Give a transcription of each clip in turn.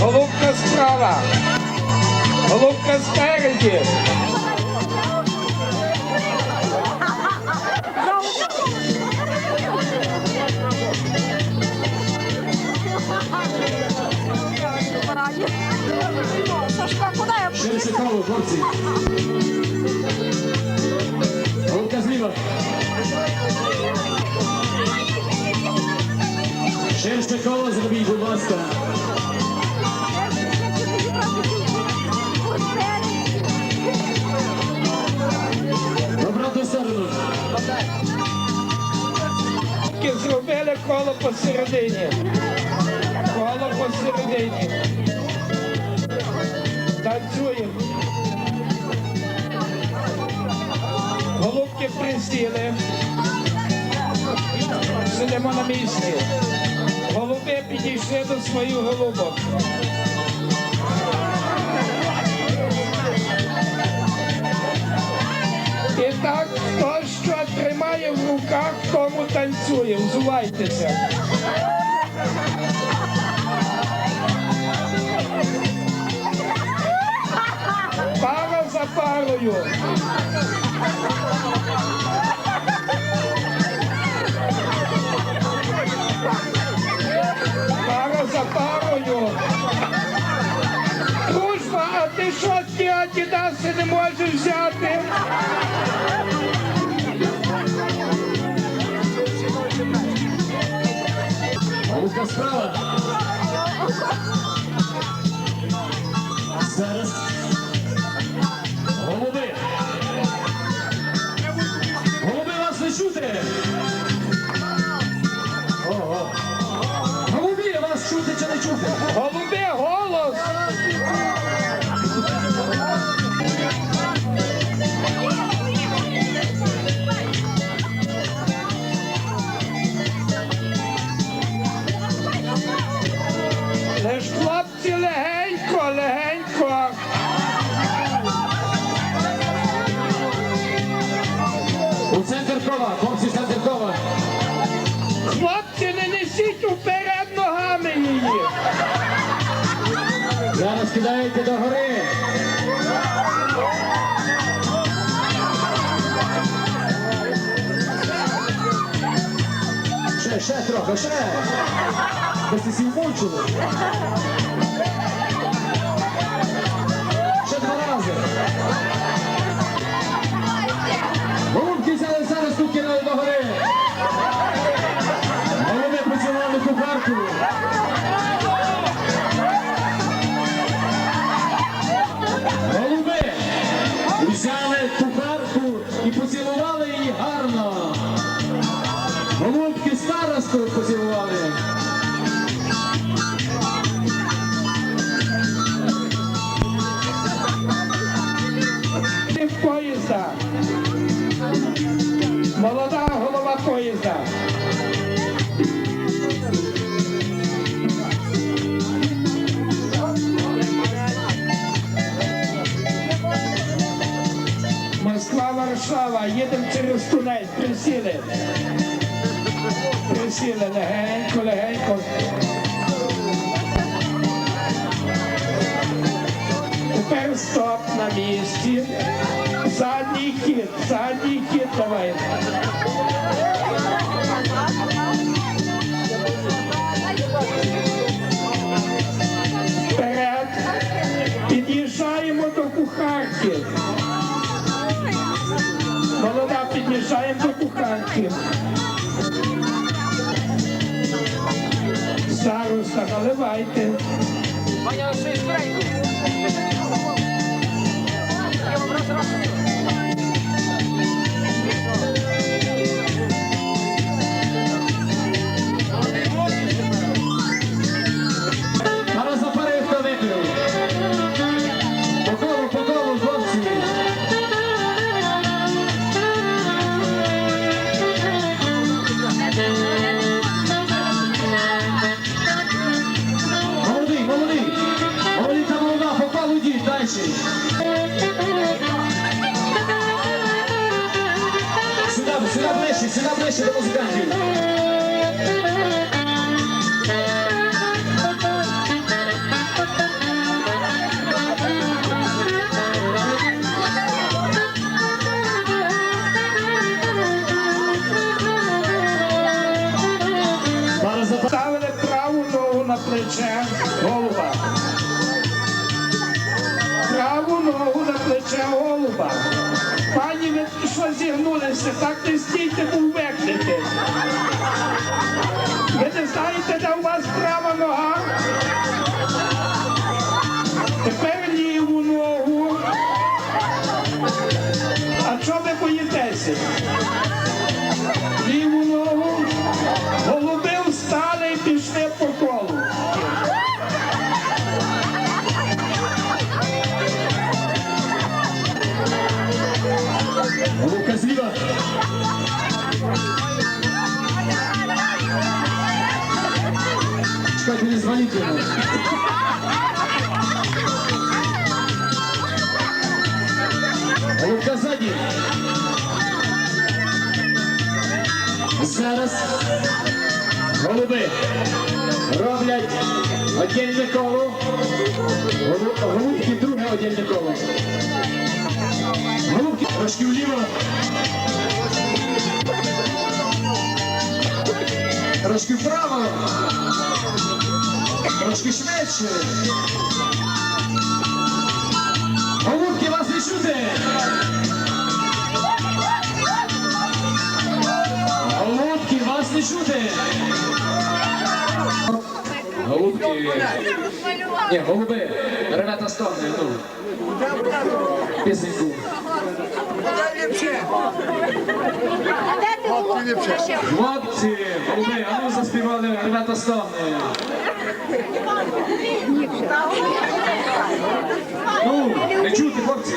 Голубка справа. Голубка спереді. Я Ширше коло, хлопці. Голубка зліва. Ширше коло зробіть, будь ласка. В обратну. Зробили коло посередині. Коло посередині. Танцюємо. Голубки присіли. Сидимо на місці. Голуби підійшли до своїх голубок. І так, хто що тримає в руках, тому танцює. Взувайтеся. Пара за парою. За парою. Дружба, а ти що ті адідаси не можеш взяти? Голубка справа. Зараз. Чути чи не ще. Ви всі мучили. Ще два рази. Голубки взяли зараз тут кидали до гори. Голови поцілували кухарку. Голуби взяли кухарку і поцілували її гарно. Присіли. Присіли легенько, легенько. Тепер стоп на місці. Задній хід, задній хід давай. Кухарки. Староста, наливайте. Зараз gente. Sinal, sinal, mexe, sinal, mexe, vamos grande. Голова. Ногу голуба. Пані, ви що зігнулися? Так не стійте, бо ввекнете. Ви не знаєте, де у вас права нога? Тепер ліву ногу. А чого ви боїтеся? Ліву ногу. Голубка ззаді. Зараз голуби роблять одільне коло. Голу- Голубки друге одільне коло. Голубки трошки вліво. Трошки вправо. Трошки швидше. Голубки вас не чути. Голубки вас не чути. Голубки. Ні, голуби. Ребята стогне, ну. Пісеньку. Хлопці, голуби, а ну заспівали ребята стогне. Ну, не чути, хлопці.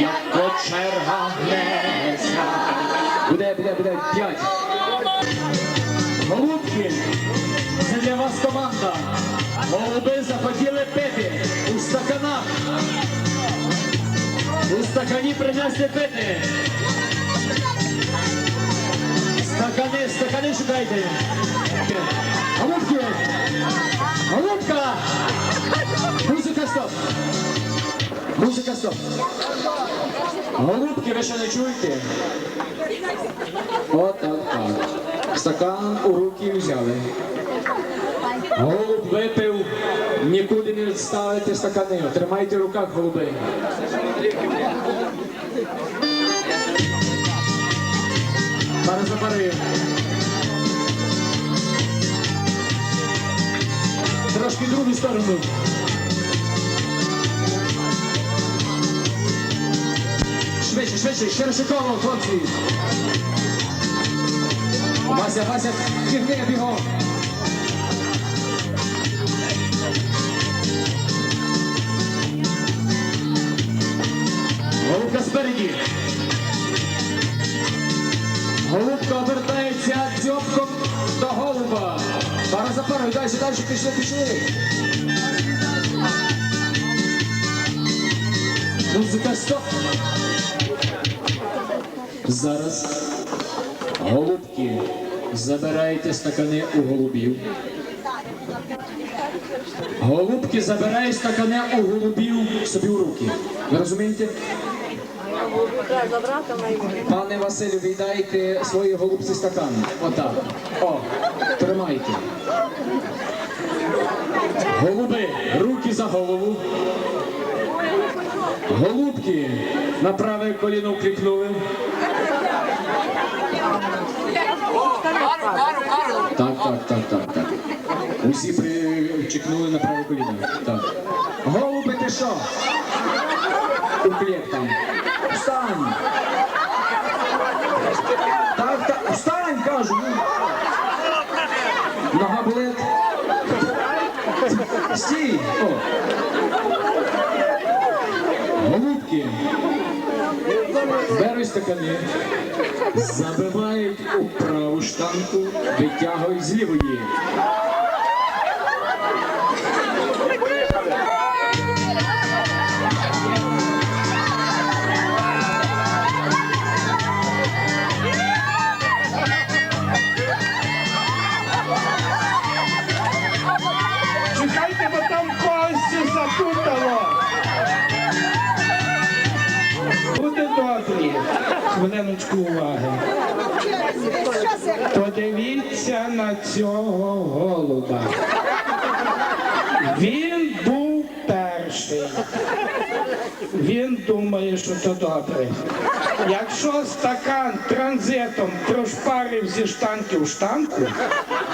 Як кочерга гнеться. Буде, буде, буде, п'ять. Голубки, це для вас команда. Голуби захотіли пити у стаканах. У стакані принесли пити. Стакани, стакани шукайте. Голубки! Голубка! Музика стоп! Музика стоп! Голубки, ви що не чуєте? Так. Стакан у руки взяли. Голуб випив, нікуди не відставите стакани. Тримайте в руках голуби. За. Трошки другу сторону. Швидше, швидше, ширше коло, хлопці. Вася, Вася, тягни бігом. Голубка спереді. Голубка обертається дзьобком до голуба. Пара за парою, далі, далі, пішли, пішли. Музика стоп. Зараз голубки забирайте стакани у голубів. Голубки забирають стакани у голубів собі в руки. Ви розумієте? Пане Василю, віддайте свої голубці стакан. Отак. О, тримайте. Голуби, руки за голову. Голубки на праве коліно вклікнули. Так, так, так, так, так. Усі причекнули на праве коліно. Так. Голуби, ти що? Хліб там. Встань! Так, так, встань, кажу. Нога болить. Стій! Голубки беруть забивають у праву штанку, витягують з лівої. Він думає, що то добре. Якщо стакан транзитом прошпарив зі штанки в штанку,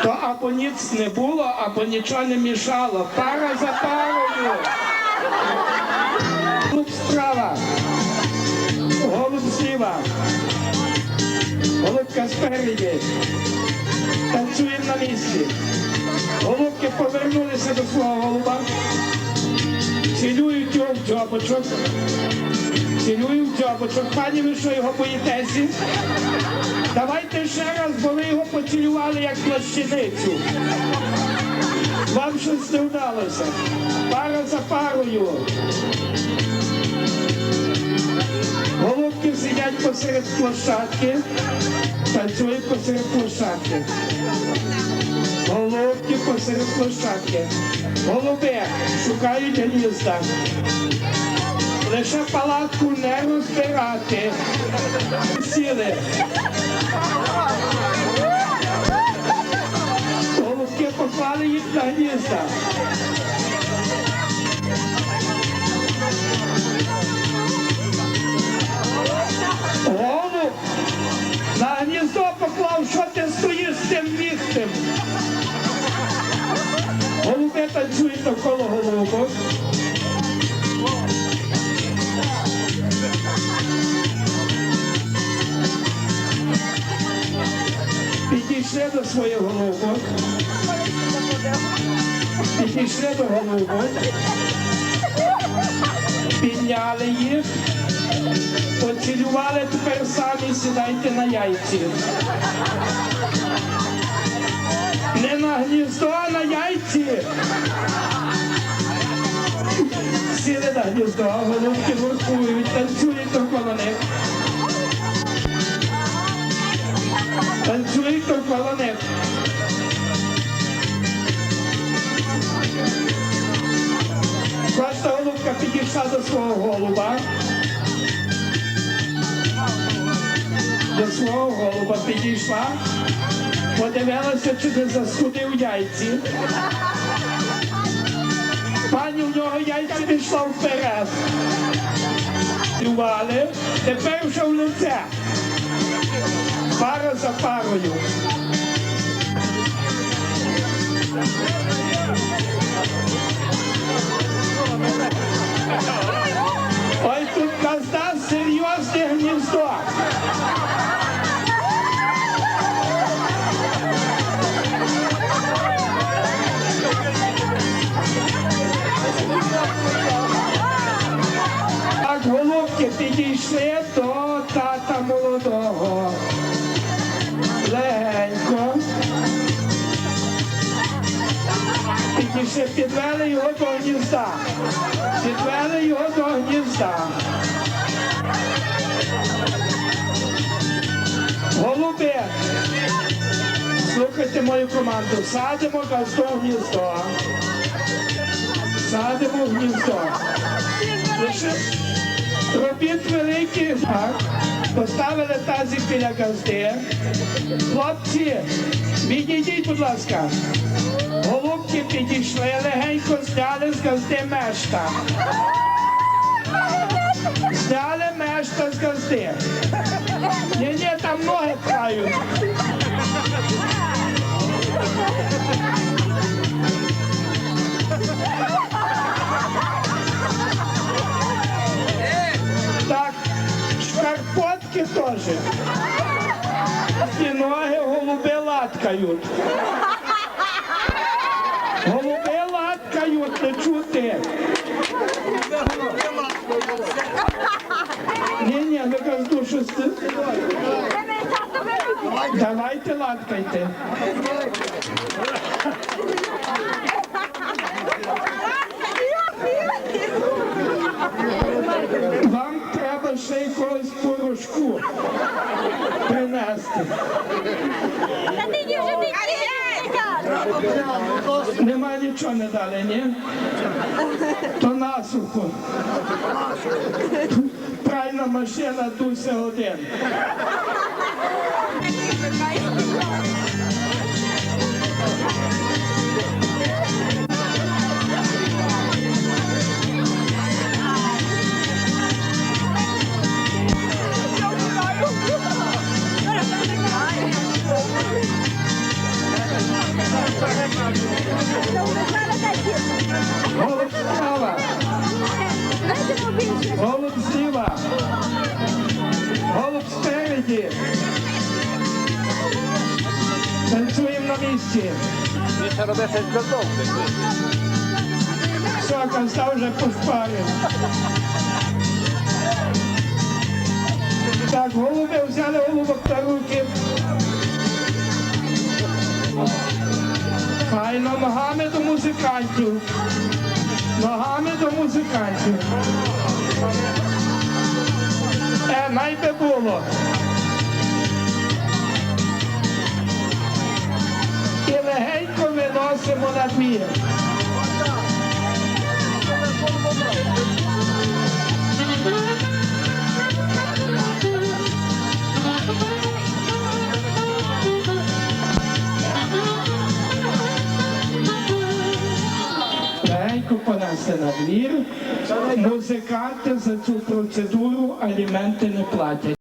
то або ніц не було, або нічого не мішало. Пара за парою. Голуб справа. Голуб зліва. Голубка спереді. Танцюємо на місці. Голубки повернулися до свого голуба. В дзьобочок. Цілюють в дзьобочок. Пані, ви що його боїтеся? Давайте ще раз, бо ви його поцілювали як плащаницю. Вам щось не вдалося. Пара за парою. Голубки сидять посеред площадки, танцюють посеред площадки. Голубки посеред площадки. Голуби шукають гнізда. Лише палатку не розбирати. Сіли. Голубки поклали їх на гнізда. Голуб на гніздо поклав, що ти стоїш з тим віхтем. Голуби танцюють навколо голубок. Підійшли до своїх голубок. Підійшли до голубок. Підняли їх. Поцілювали, тепер самі сідайте на яйці. Не на гніздо, а на яйці. Сіли на гніздо, а голубки воркують, танцюють довкола них. Танцюють довкола них. Кожна голубка підійшла до свого голуба. До свого голуба підійшла, подивилася, чи не заскудив яйці. Пані в нього яйця пішла вперед. Дювали, тепер вже в лице. Пара за парою. Підвели його до гнізда. Підвели його до гнізда. Голуби, слухайте мою команду. Садимо газду в гніздо. Садимо в гніздо. Лише робіть великий знак. Поставили тазик біля газди. Хлопці, відійдіть, будь ласка. З газди мешта. Зняли мешта з газди. Ні, ні, там ноги пхають. Так, шкарпотки теж. І ноги голуби латкають. Голуби латкають, не чути. Ні, ні, ви кажу, що сти- Давайте. Вам треба ще якогось порошку принести. Та ти вже не Нема нічого не дали, ні? То насухо. Пральна машина дуся один. Голуб зліва. Голуб спереді. Танцюємо на місці. Більше робити додому. Все, конста вже пошпарив. Так, голуби взяли голубок на руки. Файно ногами до музикантів. Ногами до музикантів. Е, найби було. І легенько виносимо на двір. Понесли на двір. Музиканти за цю процедуру аліменти не платять.